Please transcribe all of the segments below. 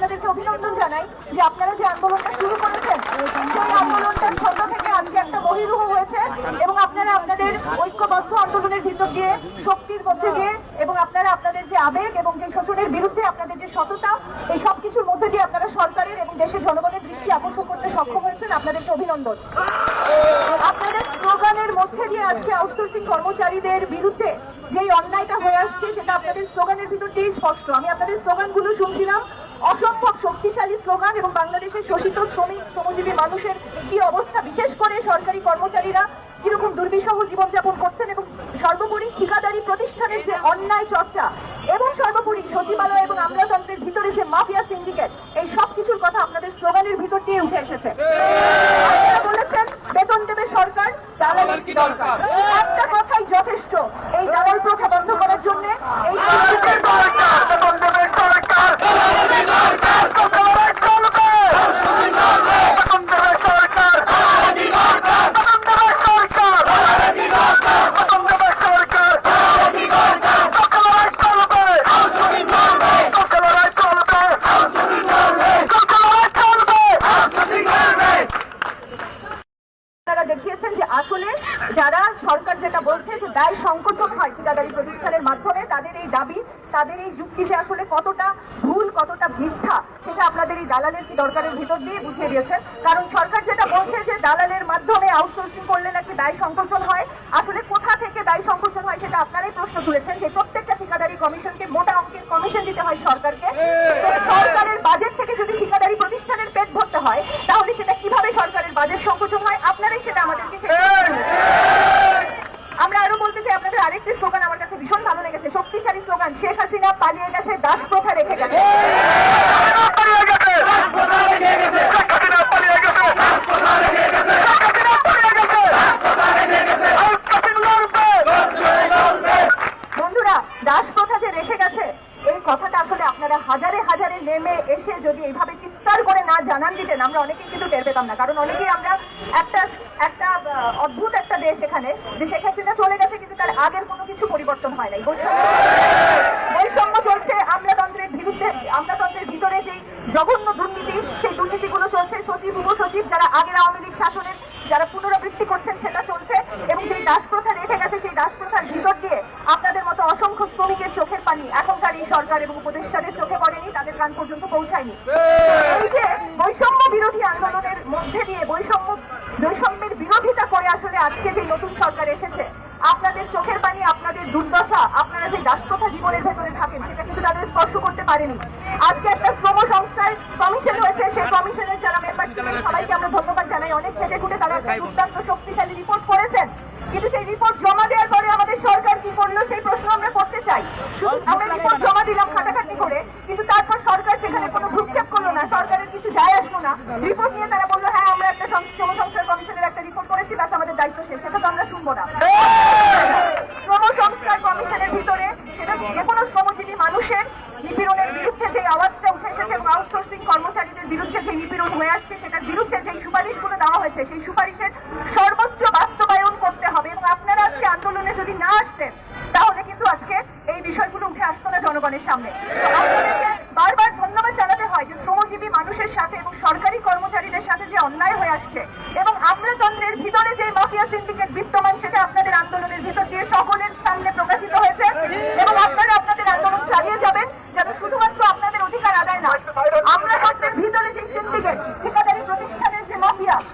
আপনাদেরকে অভিনন্দন জানাই যে আপনারা যে আন্দোলনটা শুরু করেছেন, সেই আন্দোলনটার ছন্দ থেকে আজকে একটা বহিরুহ হয়েছে এবং আপনারা আপনাদের ঐক্যবদ্ধ আন্দোলনের ভিতর দিয়ে, শক্তির মধ্যে দিয়ে এবং আপনারা আপনাদের যে আবেগ এবং যে শোষণের বিরুদ্ধে আপনাদের যে সততা, এই সব কিছুর মধ্যে দিয়ে আপনারা সরকারের এবং দেশের জনগণের দৃষ্টি আকর্ষণ করতে সক্ষম হয়েছেন। আপনাদেরকে অভিনন্দন। আপনাদের স্লোগানের মধ্যে দিয়ে আজকে আউটসোর্সিং কর্মচারীদের বিরুদ্ধে যেই অন্যায়টা হয়ে আসছে, সেটা আপনাদের স্লোগানের ভিতর দিয়েই স্পষ্ট। আমি আপনাদের স্লোগানগুলো শুনছিলাম, অসম্ভব শক্তিশালী স্লোগান এবং বাংলাদেশের শোষিত শ্রমিক শ্রমজীবী মানুষের কি অবস্থা, বিশেষ করে সরকারি কর্মচারীরা কীরকম দুর্বিষহ জীবনযাপন করছেন এবং সর্বোপরি ঠিকাদারি প্রতিষ্ঠানের যে অন্যায় চর্চা এবং সর্বোপরি সচিবালয় এবং আমলাতন্ত্রের ভিতরে যে মাফিয়া সিন্ডিকেট, এই সব কিছুর কথা আপনাদের স্লোগানের ভিতর দিয়ে উঠে এসেছে আপনারা বলেছেন বেতন দেবে সরকার দালালের কি দরকার? একটা কথাই যথেষ্ট। এই দালাল প্রথা বন্ধ করার জন্য এই আসলে যারা সরকার যেটা বলছে যে দায় সংকোচন হয় ঠিকাদারি প্রতিষ্ঠানের মাধ্যমে, তাদের এই দাবি, তাদের এই যুক্তি যে আসলে কতটা ভুল, কতটা মিথ্যা, সেটা আপনাদের এই দালালের কি দরকারের ভিতর দিয়ে বুঝিয়ে দিয়েছেন কারণ সরকার যেটা বলছে যে দালালের মাধ্যমে আউটসোর্সিং করলে নাকি দায় সংকোচন হয়, আসলে কোথা থেকে দায় সংকোচন হয় সেটা আপনারাই প্রশ্ন তুলেছেন যে প্রত্যেকটা ঠিকাদারি কমিশনকে মোটা অঙ্কের কমিশন দিতে হয় সরকারকে। সরকারের বাজেট থেকে যদি ঠিকাদারি প্রতিষ্ঠানের পেট ভরতে হয় তাহলে সেটা কীভাবে সরকারের বাজেট সংকোচন হয় আপনারাই সেটা আমাদেরকে শেখাতে হবে। আমরা আরও বলতে চাই আপনাদের আরেকটি স্লোগান আমার কাছে ভীষণ ভালো লেগেছে শক্তিশালী স্লোগান, শেখ হাসিনা পালিয়ে গেছে, দাস প্রথা রেখে গেছে? বন্ধুরা, দাস প্রথা যে রেখে গেছে? এই কথাটা আসলে আপনারা হাজারে হাজারে নেমে এসে যদি এইভাবে চিৎকার করে না জানান দিতেন, আমরা অনেকেই কিন্তু টের পেতাম না। কারণ অনেকেই আমরা একটা একটা অদ্ভুত একটা দেশ এখানে, যে শেখ হাসিনা চলে গেছে কিন্তু তার আগের কোনো কিছু পরিবর্তন হয় নাই। বৈষম্য বৈষম্য চলছে, আমলাতন্ত্রের বিরুদ্ধে, আমলাতন্ত্রের ভিতরে যেই জঘন্য দুর্নীতি, সেই দুর্নীতিগুলো চলছে। সচিব, উপসচিব যারা আগের আওয়ামী লীগ শাসনের যারা পুনরাবৃত্তি করছেন, সেটা চলছে। এবং যেই দাস প্রথা রেখে গেছে, সেই দাস প্রথার ভিতর দিয়ে আপনাদের মতো অসংখ্য শ্রমিকের চোখের পানি এখনকার এই সরকার এবং উপদেষ্টাদের চোখে কান পর্যন্ত পৌঁছায়নি। এই! যে বৈষম্য বিরোধী আন্দোলনের মধ্যে দিয়ে বৈষম্য বৈষম্যের বিরোধিতা করে আসলে আজকে যে নতুন সরকার এসেছে আপনাদের চোখের পানি আপনাদের দুর্দশা আপনারা যে দাসপ্রথা জীবনের ভেতরে থাকেন সেটা কিন্তু তাদের স্পর্শ করতে পারেনি। আজকে একটা শ্রম সংস্থার কমিশন হয়েছে সেই কমিশনের যারা মেম্বার সবাইকে আমরা ধন্যবাদ জানাই। অনেক খেটে খুঁটে তারা একটা দুর্দান্ত শক্তিশালী রিপোর্ট করেছেন কিন্তু সেই রিপোর্ট জমা দেওয়ার পরে আমাদের সরকার কি করল সেই প্রশ্ন আমরা করতে চাই শুধু আমরা রিপোর্ট জমা দিলাম খাটাখাটি করে কিন্তু তারপর সরকার সেখানে কোনো ভ্রুক্ষেপ করল না সরকারের কিছু যায় আসলো না রিপোর্ট নিয়ে তারা বলল হ্যাঁ আমরা একটা সং- শ্রম সংস্কার কমিশনের একটা রিপোর্ট করেছি ব্যাস আমাদের দায়িত্ব শেষ সেটা তো আমরা শুনব শ্রম সংস্কার কমিশনের ভিতরে যে কোনো শ্রমজীবী মানুষের নিপীড়নের বিরুদ্ধে যে আওয়াজটা উঠে এসেছে এবং আউটসোর্সিং কর্মচারীদের বিরুদ্ধে যে নিপীড়ন হয়ে আসছে, সেটার বিরুদ্ধে যে সুপারিশগুলো দেওয়া হয়েছে, সেই সুপারিশের সর্বোচ্চ বাস্তবায়ন করতে হবে এবং আপনারা আজকে আন্দোলনে যদি না আসতেন, তাহলে কিন্তু আজকে এই বিষয়গুলো উঠে আসতো না জনগণের সামনে।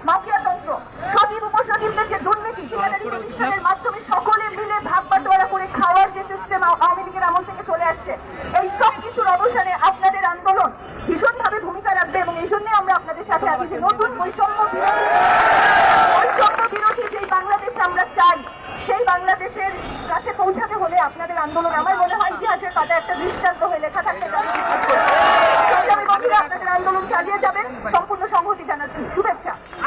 মাফিয়া তন্ত্র। সচিব উপসচিবদের যে দুর্নীতি প্রতিষ্ঠানের মাধ্যমে সকলে মিলে ভাগ বাটোয়ারা করে খাওয়ার যে সিস্টেম আওয়ামী লীগের আমল থেকে চলে আসছে, এই সব কিছুর অবসানে আপনাদের আন্দোলন ভীষণভাবে ভূমিকা রাখবে এবং এই জন্য আমরা আপনাদের সাথে আছি যে নতুন বৈষম্য বৈষম্য বিরোধী যেই বাংলাদেশ আমরা চাই, সেই বাংলাদেশের কাছে পৌঁছাতে হলে আপনাদের আন্দোলন আমার মনে হয় ইতিহাসের পাতা একটা দৃষ্টান্ত হয়ে লেখা থাকতে পারে। আপনাদের আন্দোলন চালিয়ে যাবেন। 抢。啊